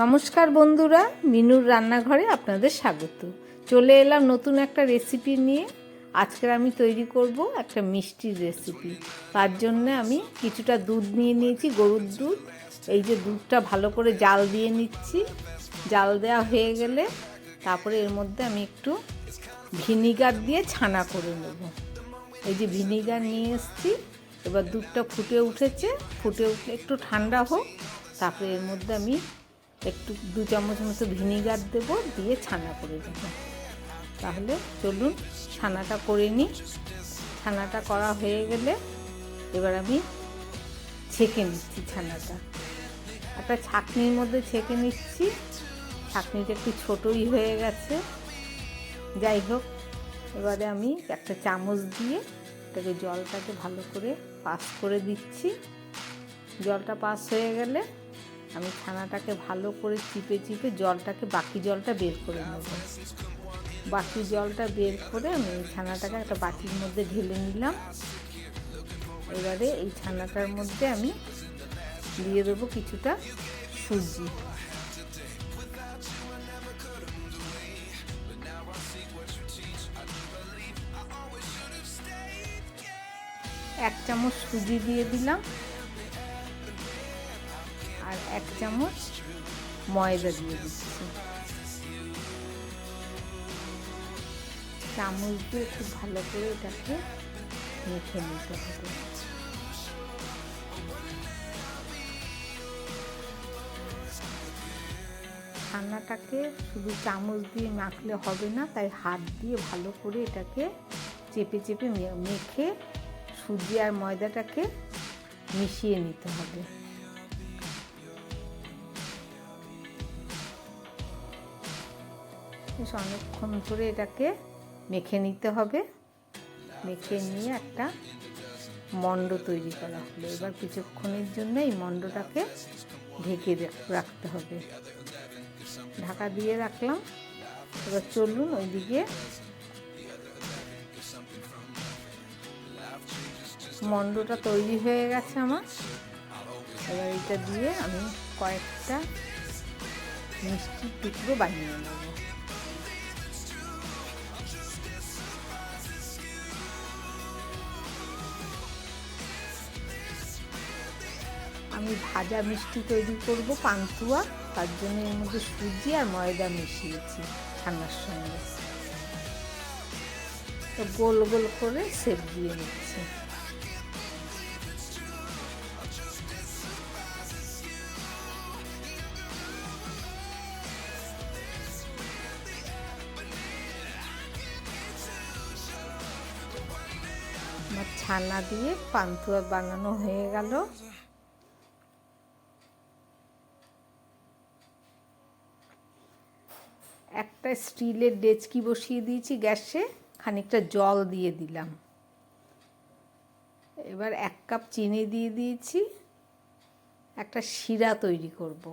নমস্কার বন্ধুরা, মিনুর রান্নাঘরে আপনাদের স্বাগত। চলে এলাম নতুন একটা রেসিপি নিয়ে। আজকের আমি তৈরি করব একটা মিষ্টির রেসিপি তার জন্য আমি কিছুটা দুধ নিয়ে নিয়েছি, গরুর দুধ। এই যে দুধটা ভালো করে জাল দিয়ে নিচ্ছি। জাল দেওয়া হয়ে গেলে তারপরে এর মধ্যে আমি একটু ভিনিগার দিয়ে ছানা করে নেব। এই যে ভিনিগার নিয়ে এসেছি, এবার দুধটা ফুটে উঠেছে। ফুটে উঠলে একটু ঠান্ডা হোক, তারপরে এর মধ্যে আমি একটু দু চামচ মতো ভিনিগার দেব, দিয়ে ছানা করে দেবো। তাহলে চলুন ছানাটা করে নিই। ছানাটা করা হয়ে গেলে এবার আমি ছেঁকে নিচ্ছি ছানাটা। একটা ছাকনির মধ্যে ছেঁকে নিচ্ছি। ছাকনিটা একটু ছোটোই হয়ে গেছে। যাই হোক, এবারে আমি একটা চামচ দিয়ে এটাকে জলটাকে ভালো করে পাস করে দিচ্ছি। জলটা পাস হয়ে গেলে আমি ছানাটাকে ভালো করে চিপে চিপে জলটাকে বাকি জলটা বের করে নেব। বাকি জলটা বের করে আমি এই ছানাটাকে একটা বাটির মধ্যে ঢেলে নিলাম। এবারে এই ছানাটার মধ্যে আমি দিয়ে দেবো কিছুটা সুজি। এক চামচ সুজি দিয়ে দিলাম। আর এক চামচ ময়দা দিয়ে দিচ্ছি। চামচ দিয়ে খুব ভালো করে এটাকে মেখে নিতে হবে। ছানাটাকে শুধু চামচ দিয়ে মাখলে হবে না, তাই হাত দিয়ে ভালো করে এটাকে চেপে চেপে মেখে সুজি আর ময়দাটাকে মিশিয়ে নিতে হবে। বেশ অনেকক্ষণ ধরে এটাকে মেখে নিতে হবে। মেখে নিয়ে একটা মণ্ড তৈরি করা হলো। এবার কিছুক্ষণের জন্য এই মণ্ডটাকে ঢেকে রাখতে হবে। ঢাকা দিয়ে রাখলাম। এবার চলুন ওইদিকে মণ্ডটা তৈরি হয়ে গেছে আমার। এবার এটা দিয়ে আমি কয়েকটা মিষ্টির টুকরো বানিয়ে নেব। আমি ভাজা মিষ্টি তৈরি করব, পান্তুয়া। তার জন্য এর মধ্যে সুজি আর ময়দা মিশিয়েছি ছানার সঙ্গে। তো গোল গোল করে সেপ দিয়ে নিচ্ছি। ছানা দিয়ে পান্তুয়া বানানো হয়ে গেল। একটা স্টিলের ডেচকি বসিয়ে দিয়েছি গ্যাসে, খানিকটা জল দিয়ে দিলাম। এবার এক কাপ চিনি দিয়ে দিয়েছি, একটা শিরা তৈরি করব।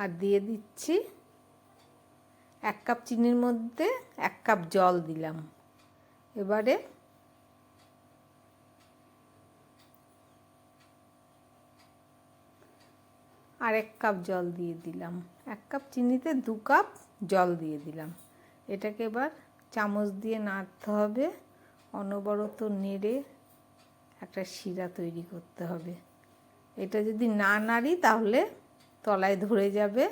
আর দিয়ে দিচ্ছি এক কাপ চিনির মধ্যে এক কাপ জল দিলাম। এবারে আর এক কাপ জল দিয়ে দিলাম। এক কাপ চিনিতে দু কাপ জল দিয়ে দিলাম। এটাকে এবার চামচ দিয়ে নাড়তে হবে। অনবরত নেড়ে একটা শিরা তৈরি করতে হবে। এটা যদি না নাড়ি তাহলে তলায় ধরে যাবে।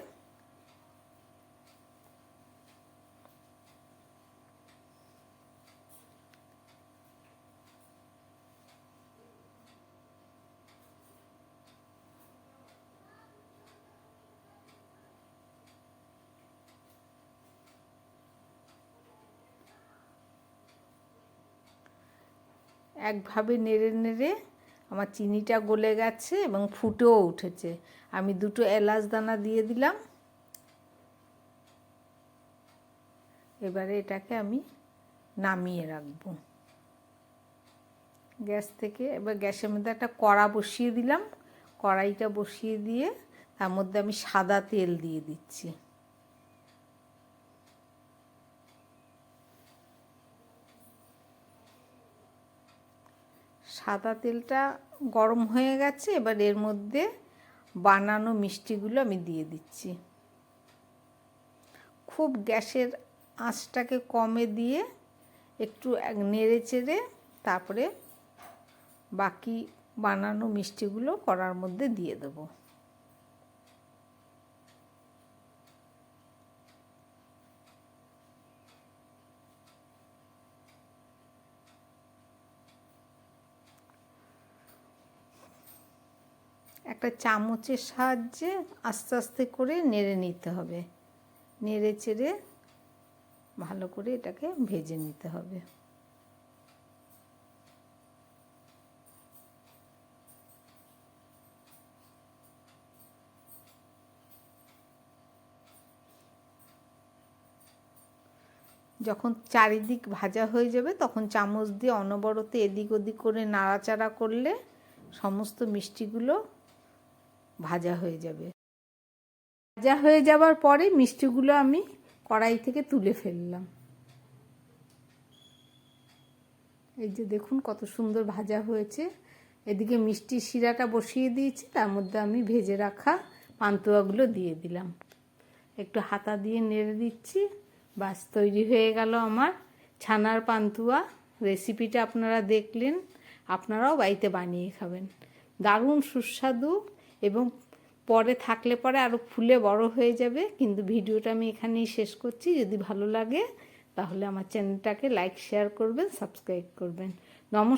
একভাবে নেড়ে নেড়ে আমার চিনিটা গলে গেছে এবং ফুটেও উঠেছে। আমি দুটো এলাচ দানা দিয়ে দিলাম। এবারে এটাকে আমি নামিয়ে রাখব। গ্যাস থেকে এবার গ্যাসের মধ্যে একটা কড়া বসিয়ে দিলাম। কড়াইটা বসিয়ে দিয়ে তার মধ্যে আমি সাদা তেল দিয়ে দিচ্ছি। সাদা তেলটা গরম হয়ে গেছে, এবার এর মধ্যে বানানো মিষ্টিগুলো আমি দিয়ে দিচ্ছি। খুব গ্যাসের আঁচটাকে কমে দিয়ে একটু এক- নেড়ে চেড়ে তারপরে বাকি বানানো মিষ্টিগুলো করার মধ্যে দিয়ে দেবো। একটা চামচের সাহায্যে আস্তে আস্তে করে নেড়ে নিতে হবে। নেড়ে চেড়ে ভালো করে এটাকে ভেজে নিতে হবে। যখন চারিদিক ভাজা হয়ে যাবে, তখন চামচ দিয়ে অনবরত এদিক ওদিক করে নাড়াচাড়া করলে সমস্ত মিষ্টিগুলো ভাজা হয়ে যাবে। ভাজা হয়ে যাবার পরে মিষ্টিগুলো আমি কড়াই থেকে তুলে ফেললাম। এই যে দেখুন কত সুন্দর ভাজা হয়েছে। এদিকে মিষ্টির শিরাটা বসিয়ে দিয়েছি, তার মধ্যে আমি ভেজে রাখা পান্তুয়াগুলো দিয়ে দিলাম। একটু হাতা দিয়ে নেড়ে দিচ্ছি। বাস, তৈরি হয়ে গেল আমার ছানার পান্তুয়া। রেসিপিটা আপনারা দেখলেন, আপনারাও বাড়িতে বানিয়ে খাবেন। দারুণ সুস্বাদু এবং পরে থাকলে পরে আরও ফুলে বড় হয়ে যাবে। কিন্তু ভিডিওটা আমি এখানেই শেষ করছি। যদি ভালো লাগে, তাহলে আমার চ্যানেলটাকে লাইক, শেয়ার করবেন, সাবস্ক্রাইব করবেন। নমস্কার।